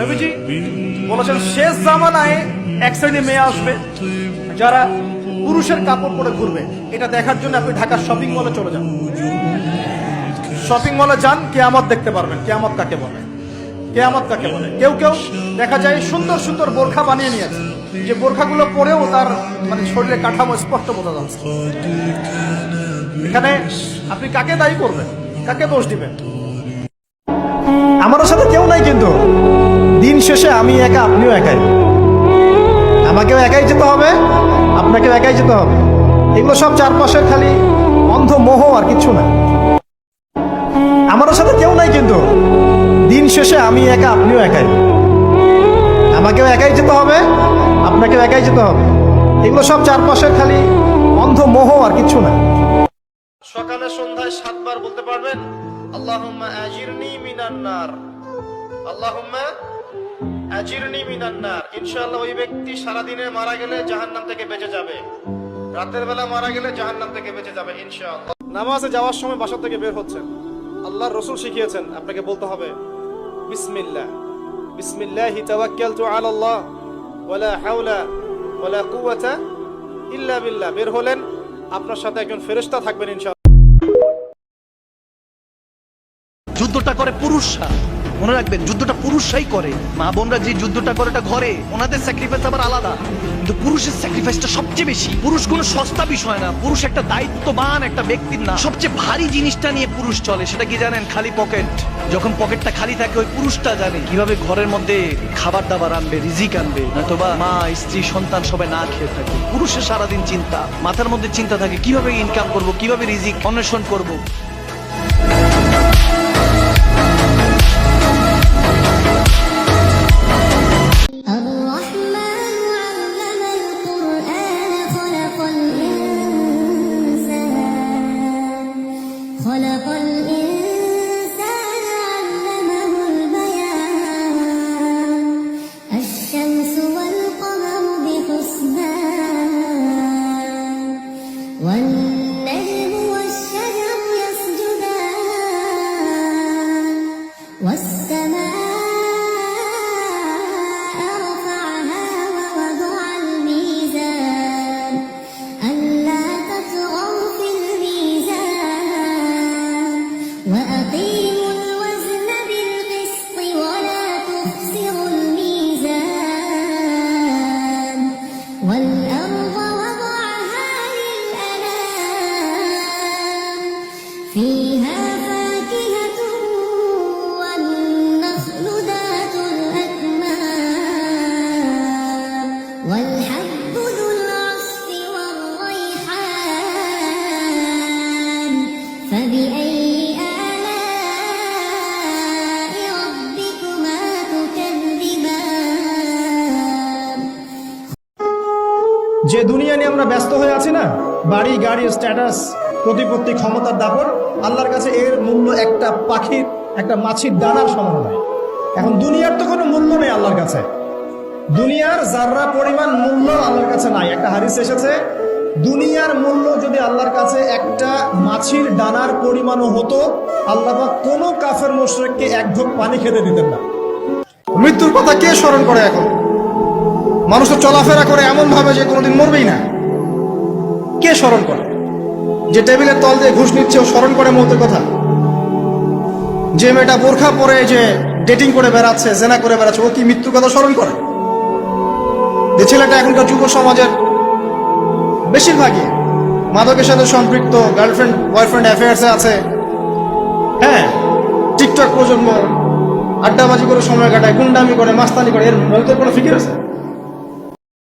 নবীজি বলেছেন, শেষ জামানায় এক শ্রেণি মেয়ে আসবে যারা পুরুষের কাপড় পরে ঘুরবে। এটা দেখার জন্য আপনি ঢাকার শপিং মলে চলে যান। শপিং মলে যান, কেয়ামত দেখতে পারবেন। কেয়ামত কাকে বলে? কেয়ামত কাকে বলে? কেউ কেউ দেখা যায় সুন্দর সুন্দর বোরখা বানিয়ে নিয়েছে। যে বোরখাগুলো পরেও তার মানে শরীরে কাঠামো স্পষ্ট বোঝা যাচ্ছে। এখানে আপনি কাকে দায়ী করবেন? কাকে দোষ দিবেন? আমার সাথে কেউ নাই কিন্তু। দিন শেষে আমি একা, আপনিও একাই। আমাকেও একাই যেতে হবে, আপনাকেও একাই যেতে হবে। এগুলো সব চারপাশে খালি অন্ধ মোহ আর কিছু না। আমারও সাথে কেউ নাই কিন্তু। দিন শেষে আমি একা, আপনিও একাই। আমাকেও একাই যেতে হবে, আপনাকেও একাই যেতে হবে। এগুলো সব চারপাশে খালি অন্ধ মোহ আর কিছু না। সকালে সন্ধ্যায় সাতবার বলতে পারবেন, আল্লাহুম্মা আজিরনি মিনান নার। আজিরনি ইনশাআল্লাহ ওই ব্যক্তি সারা দিনে মারা গেলে জাহান্নাম থেকে বেঁচে যাবে। রাতের বেলা মারা গেলে জাহান্নাম থেকে বেঁচে যাবে ইনশাআল্লাহ। নামাজে যাওয়ার সময় বাসা থেকে বের হচ্ছেন। আল্লাহর রসুল শিখিয়েছেন আপনাকে বলতে হবে বিসমিল্লাহ। বিসমিল্লাহি তাওয়াক্কালতু আলাল্লাহ ওয়ালা হাওলা ওয়ালা কুওয়াতা ইল্লা বিল্লাহ। বের হলেন আপনার সাথে একজন ফেরেশতা থাকবেন ইনশাআল্লাহ। যুদ্ধটা করে পুরুষরা। মনে রাখবেন, যুদ্ধটা পুরুষরাই করে। মা বোনরা যে যুদ্ধটা করে এটা ঘরে, ওনাদের স্যাক্রিফাইস আবার আলাদা। কিন্তু পুরুষের স্যাক্রিফাইসটা সবচেয়ে বেশি। পুরুষ কোনো সস্তা বিষয় না, পুরুষ একটা দায়িত্ববান একটা ব্যক্তির না। সবচেয়ে ভারী জিনিসটা নিয়ে পুরুষ চলে, সেটা কি জানেন? খালি পকেট যখন পকেটটা খালি থাকে, ওই পুরুষটা জানে। কীভাবে ঘরের মধ্যে খাবার দাবার আনবে, রিজিক আনবে, নয়তোবা মা, স্ত্রী, সন্তান সবাই না খেয়ে থাকে। পুরুষের সারাদিন চিন্তা, মাথার মধ্যে চিন্তা থাকে, কীভাবে ইনকাম করব, কীভাবে রিজিক অন্বেষণ করব। বাড়ি, গাড়ি স্ট্যাটাস প্রতিপত্তি, ক্ষমতার দাপট, আল্লাহর কাছে এর মূল্য একটা পাখির, একটা মাছির দানার সমান নয়। এখন দুনিয়ার তো কোনো মূল্য নেই আল্লাহর কাছে। দুনিয়ার যাররা পরিমাণ মূল্য আল্লাহর কাছে নাই। একটা হারিস এসেছে, দুনিয়ার মূল্য যদি আল্লাহর কাছে একটা মাছির ডানার পরিমাণও হতো, আল্লাহ কোনো কাফের মোশরেককে এক ঢোক পানি খেতে দিতেন না। মৃত্যুর কথা কে স্মরণ করে এখন? মানুষ তো চলাফেরা করে এমন ভাবে যে কোনোদিন মরবেই না। কে স্মরণ করে। যে টেবিলের তল দিয়ে ঘুষ নিচ্ছে, ও স্মরণ করে মৌতের কথা। যে মেয়েটা বোরখা পরে যে ডেটিং করে বেড়াচ্ছে, জেনা করে বেড়াচ্ছে, ও কি মৃত্যুর কথা স্মরণ করে? যে ছেলেটা এখনকার যুব সমাজের বেশিরভাগই মাদকের সাথে সম্পৃক্ত গার্লফ্রেন্ড বয়ফ্রেন্ড অ্যাফেয়ার্সে আছে। হ্যাঁ টিকটক প্রজন্ম আড্ডাবাজি করে সময় কাটায়, গুন্ডামি করে, মাস্তানি করে, এর মৌতের কোনো ফিকির আছে?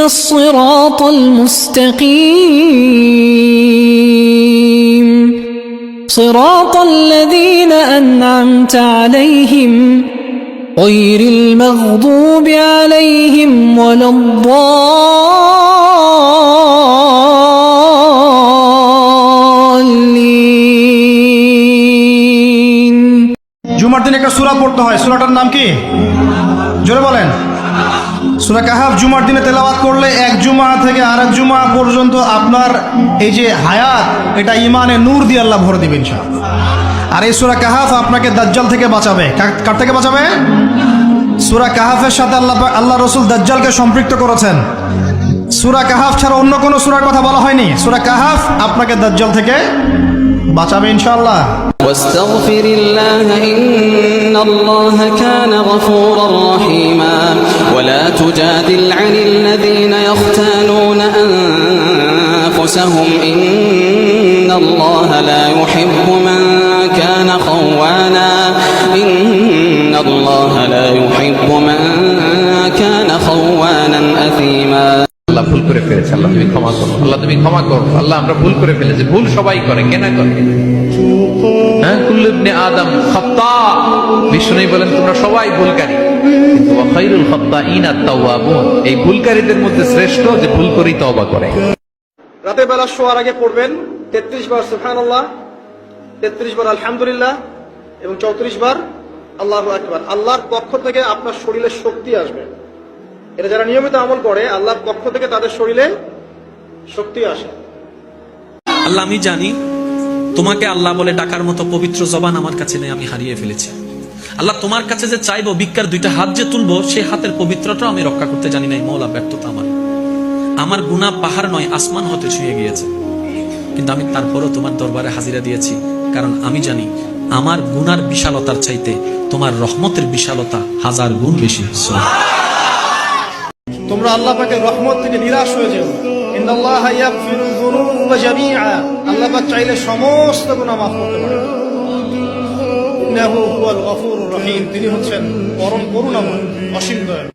اهدنا الصراط المستقيم صراط الذين أنعمت عليهم غير المغضوب عليهم ولا الضالين জুমার দিন একটা সূরা পড়তে হয় সূরাটার নাম কি জোরে বলেন সুরা কাহাব জুমার দিনে তেলাবাত করলে এক জুমা থেকে আর এক জুমা পর্যন্ত আপনার এই যে হায়াত, এটা ইমানে নূর দিয়ে আল্লাহ ভরে দিবেন সাহ আর এই সুরা কাহাফ আপনাকে দাজ্জাল থেকে বাঁচাবে। কার থেকে বাঁচাবে? সুরা কাহাফের সাথে আল্লাহ আল্লাহ রসুল দাজ্জালকে সম্পৃক্ত করেছেন। সুরা কাহাফ ছাড়া অন্য কোনো সুরার কথা বলা হয়নি। সুরা কাহাফ আপনাকে দাজ্জাল থেকে বাঁচাবে ইনশাল্লাহ الله كان غفورا رحيما. ولا تجادل عن الذين يختانون أنفسهم. إن الله لا يحب من আল্লাহ ভুল করে ফেলেছে, আল্লাহ তুমি ক্ষমা করো। আল্লাহ তুমি ক্ষমা করো। আল্লাহ আমরা ভুল করে ফেলেছি, ভুল সবাই করে, কেনা করে? হ্যাঁ কুল্লুবনে আদম খত্তা বলেন, তোমরা সবাই ভুলকারী। খত্তা ইনা এই ভুলকারীদের মধ্যে শ্রেষ্ঠ যে ভুল করে। রাতের বেলা শোয়ার আগে পড়বেন, তেত্রিশ বার সুফান আল্লাহ তেত্রিশ বার আলহামদুলিল্লাহ, এবং চৌত্রিশ বার আল্লাহ আকবার। আল্লাহর পক্ষ থেকে আপনার শরীরে শক্তি আসবে। এটা যারা নিয়মিত আমল করে, আল্লাহর পক্ষ থেকে তাদের শরীরে শক্তি আসে। আল্লাহ, আমি জানি তোমাকে আল্লাহ বলে ডাকার মতো পবিত্র জবান আমার কাছে নেই, আমি হারিয়ে ফেলেছি। আল্লাহ, তোমার কাছে যে চাইব, ভিক্ষার দুইটা হাত যে তুলবো সেই হাতের পবিত্রটাও আমি রক্ষা করতে জানি নাই, মৌলা ব্যর্থতা আমার। আমার গুণা পাহাড় নয়, আসমান হতে ছুঁয়ে গিয়েছে। কিন্তু আমি তারপরও তোমার দরবারে হাজিরা দিয়েছি, কারণ আমি জানি আমার গুনার বিশালতার চাইতে তোমার রহমতের বিশালতা হাজার গুণ বেশি। তোমরা আল্লাহ পাকের রহমত থেকে নিরাশ হয়ে যেও ইন্নাল্লাহা ইয়াগফিরু যুনুবা জামিআ। আল্লাহ পাক চাইলে সমস্ত গুনাহ মাফ ইন্নাহু হুয়াল রহিম। তিনি হচ্ছেন পরম করুণাময়, অসীম দয়ালু।